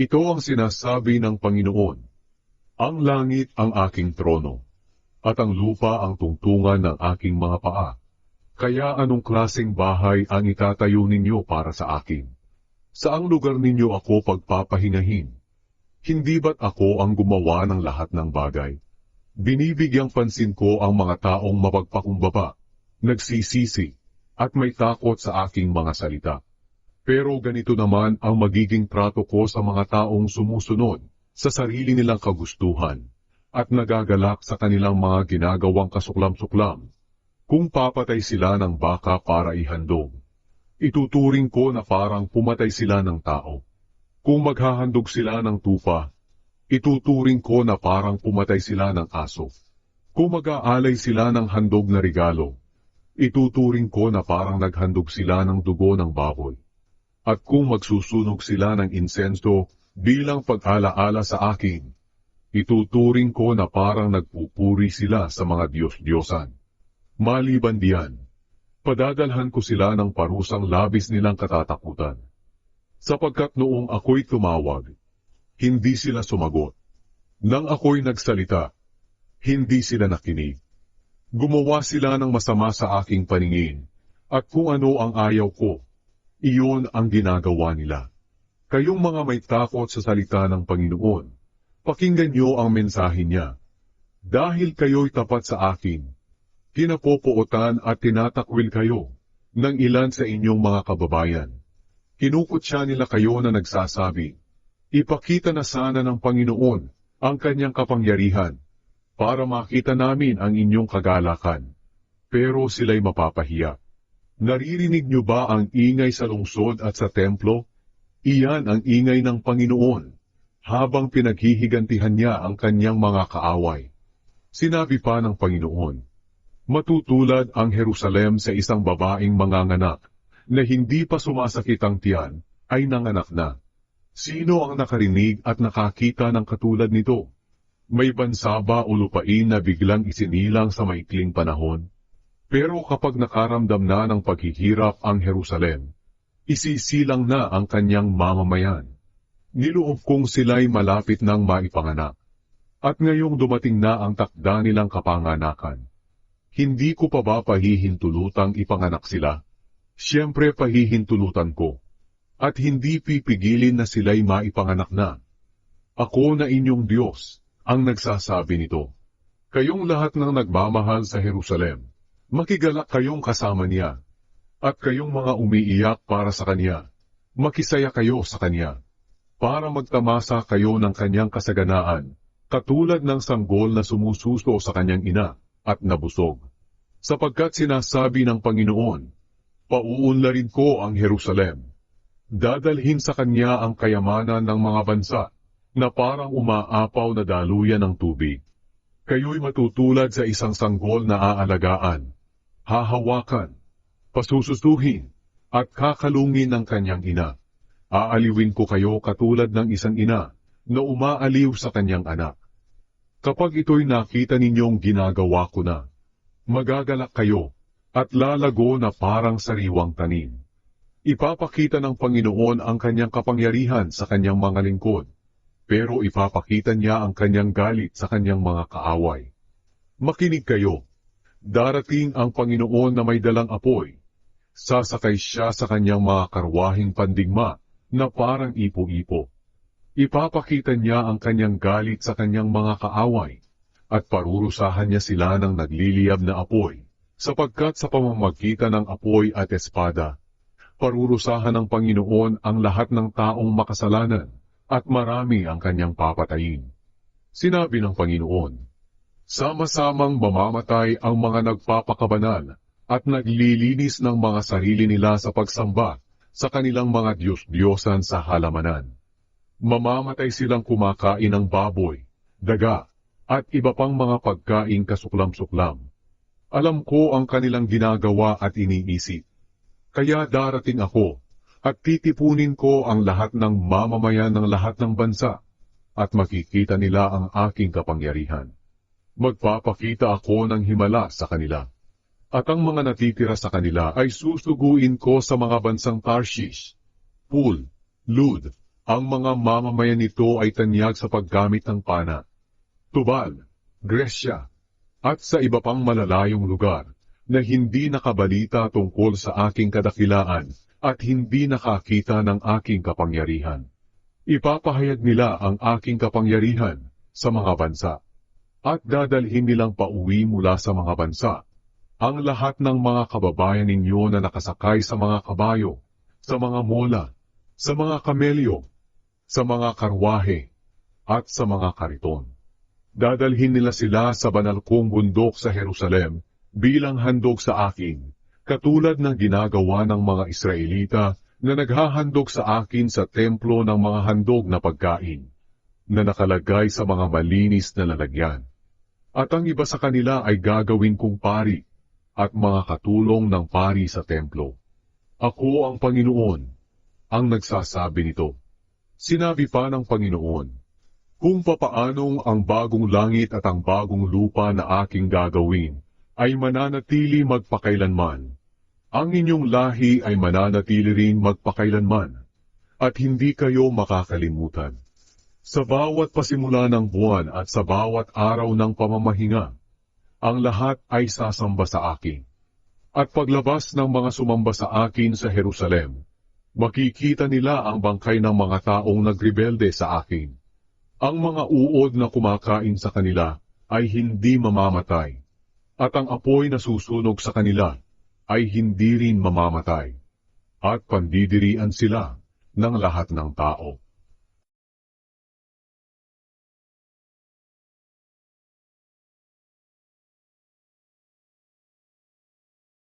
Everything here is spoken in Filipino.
Ito ang sinasabi ng Panginoon. Ang langit ang aking trono, at ang lupa ang tungtungan ng aking mga paa. Kaya anong klaseng bahay ang itatayo ninyo para sa akin? Saang lugar ninyo ako pagpapahingahin? Hindi ba't ako ang gumawa ng lahat ng bagay? Binibigyang pansin ko ang mga taong mapagpakumbaba, nagsisisi, at may takot sa aking mga salita. Pero ganito naman ang magiging trato ko sa mga taong sumusunod sa sarili nilang kagustuhan at nagagalak sa kanilang mga ginagawang kasuklam-suklam. Kung papatay sila ng baka para ihandog, ituturing ko na parang pumatay sila ng tao. Kung maghahandog sila ng tupa, ituturing ko na parang pumatay sila ng aso. Kung mag-aalay sila ng handog na regalo, ituturing ko na parang naghandog sila ng dugo ng baboy. At kung magsusunog sila ng insenso bilang pag-alaala sa akin, ituturing ko na parang nagpupuri sila sa mga Diyos-Diyosan. Maliban diyan, padadalhan ko sila ng parusang labis nilang katatakutan. Sapagkat noong ako'y tumawag, hindi sila sumagot. Nang ako'y nagsalita, hindi sila nakinig. Gumawa sila ng masama sa aking paningin, at kung ano ang ayaw ko, iyon ang ginagawa nila. Kayong mga may takot sa salita ng Panginoon, pakinggan niyo ang mensahe niya. Dahil kayo'y tapat sa akin, kinapopootan at tinatakwil kayo ng ilan sa inyong mga kababayan. Kinukutya nila kayo na nagsasabi, Ipakita na sana ng Panginoon ang kanyang kapangyarihan para makita namin ang inyong kagalakan. Pero sila'y mapapahiya. Naririnig niyo ba ang ingay sa lungsod at sa templo? Iyan ang ingay ng Panginoon, habang pinaghihigantihan niya ang kanyang mga kaaway. Sinabi pa ng Panginoon, Matutulad ang Jerusalem sa isang babaeng manganganak, na hindi pa sumasakit ang tiyan, ay nanganak na. Sino ang nakarinig at nakakita ng katulad nito? May bansa ba o lupain na biglang isinilang sa maikling panahon? Pero kapag nakaramdam na ng paghihirap ang Jerusalem, isisilang na ang kanyang mamamayan. Niloob kong sila'y malapit ng maipanganak. At ngayong dumating na ang takda nilang kapanganakan. Hindi ko pa ba pahihintulutang ipanganak sila? Siyempre pahihintulutan ko. At hindi pipigilin na sila'y maipanganak na. Ako na inyong Diyos, ang nagsasabi nito. Kayong lahat ng nagmamahal sa Jerusalem, makigalak kayong kasama niya, at kayong mga umiiyak para sa kanya, makisaya kayo sa kanya, para magtamasa kayo ng kanyang kasaganaan, katulad ng sanggol na sumususo sa kanyang ina, at nabusog. Sapagkat sinasabi ng Panginoon, Pauunlarin ko ang Jerusalem. Dadalhin sa kanya ang kayamanan ng mga bansa, na parang umaapaw na daluyan ng tubig. Kayo'y matutulad sa isang sanggol na aalagaan, hahawakan, pasususuhin, at kakalungin ng kanyang ina. Aaliwin ko kayo katulad ng isang ina na umaaliw sa kanyang anak. Kapag ito'y nakita ninyong ginagawa ko na, magagalak kayo at lalago na parang sariwang tanim. Ipapakita ng Panginoon ang kanyang kapangyarihan sa kanyang mga lingkod pero ipapakita niya ang kanyang galit sa kanyang mga kaaway. Makinig kayo, darating ang Panginoon na may dalang apoy. Sasakay siya sa kanyang mga karwahing pandigma na parang ipo-ipo. Ipapakita niya ang kanyang galit sa kanyang mga kaaway, at parurusahan niya sila ng nagliliyab na apoy, sapagkat sa pamamagitan ng apoy at espada, parurusahan ng Panginoon ang lahat ng taong makasalanan at marami ang kanyang papatayin. Sinabi ng Panginoon, Sama-samang mamamatay ang mga nagpapakabanal at naglilinis ng mga sarili nila sa pagsamba sa kanilang mga Diyos-Diyosan sa halamanan. Mamamatay silang kumakain ng baboy, daga, at iba pang mga pagkain kasuklam-suklam. Alam ko ang kanilang ginagawa at iniisip. Kaya darating ako at titipunin ko ang lahat ng mamamayan ng lahat ng bansa, at makikita nila ang aking kapangyarihan. Magpapakita ako ng himala sa kanila, at ang mga natitira sa kanila ay susuguin ko sa mga bansang Tarshish, Pul, Lud, Ang mga mamamayan nito ay tanyag sa paggamit ng pana. Tubal, Gresya, at sa iba pang malalayong lugar na hindi nakabalita tungkol sa aking kadakilaan at hindi nakakita ng aking kapangyarihan. Ipapahayag nila ang aking kapangyarihan sa mga bansa at dadalhin nilang pauwi mula sa mga bansa ang lahat ng mga kababayan ninyo na nakasakay sa mga kabayo, sa mga mola, sa mga kamelyo, sa mga karwahe, at sa mga kariton. Dadalhin nila sila sa banal kong bundok sa Jerusalem bilang handog sa akin, katulad ng ginagawa ng mga Israelita na naghahandog sa akin sa templo ng mga handog na pagkain, na nakalagay sa mga malinis na lalagyan. At ang iba sa kanila ay gagawin kong pari, at mga katulong ng pari sa templo. Ako ang Panginoon, ang nagsasabi nito. Sinabi pa ng Panginoon, kung papaanong ang bagong langit at ang bagong lupa na aking gagawin ay mananatili magpakailanman, ang inyong lahi ay mananatili rin magpakailanman, at hindi kayo makakalimutan. Sa bawat pasimula ng buwan at sa bawat araw ng pamamahinga, ang lahat ay sasamba sa akin. At paglabas ng mga sumamba sa akin sa Jerusalem, makikita nila ang bangkay ng mga taong nagrebelde sa akin. Ang mga uod na kumakain sa kanila ay hindi mamamatay, at ang apoy na susunog sa kanila ay hindi rin mamamatay, at pandidirian sila ng lahat ng tao.